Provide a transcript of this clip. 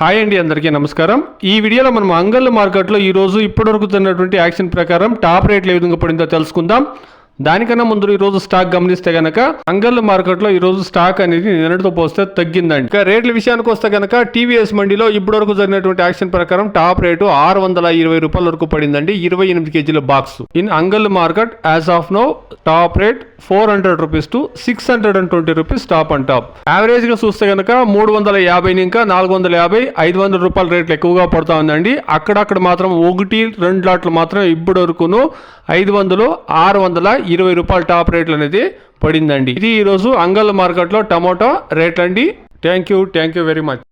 Hi అండి అందరికీ నమస్కారం. ఈ వీడియోలో మనం అంగల్ మార్కెట్లో ఈరోజు ఇప్పటివరకు తిన్నటువంటి యాక్షన్ ప్రకారం టాప్ రేట్లు ఏ విధంగా పడిందో తెలుసుకుందాం. దానికన్నా ముందు ఈ రోజు స్టాక్ గమనిస్తే గనక అంగళ్ళ మార్కెట్లో ఈ రోజు స్టాక్ అనేది నిన్నటితో పోస్తే తగ్గిందండి. ఇక రేట్ల విషయానికి వస్తే గనక టీవీఎస్ మండిలో ఇప్పటివరకు జరిగినటువంటి యాక్షన్ ప్రకారం టాప్ రేటు ఆరు వందల ఇరవై రూపాయల వరకు పడిందండి. ఇరవై ఎనిమిది కేజీల box. In Angal market as of now top rate four hundred rupees to six hundred and twenty rupees top and top. యావరేజ్గా చూస్తే గనక మూడు వందల యాభై ఇంకా నాలుగు వందల యాభై ఐదు వందల రూపాయల రేట్లు ఎక్కువగా పడుతా ఉందండి. అక్కడక్కడ మాత్రం ఒకటి రెండు లాట్లు మాత్రం ఇప్పటి వరకును ఐదు వందలు ఆరు వందల ఇరవై రూపాయల టాప్ రేట్లు అనేది పడిందండి. ఇది ఈరోజు అంగల్ మార్కెట్లో టమాటో రేట్ అండి thank you thank you very much.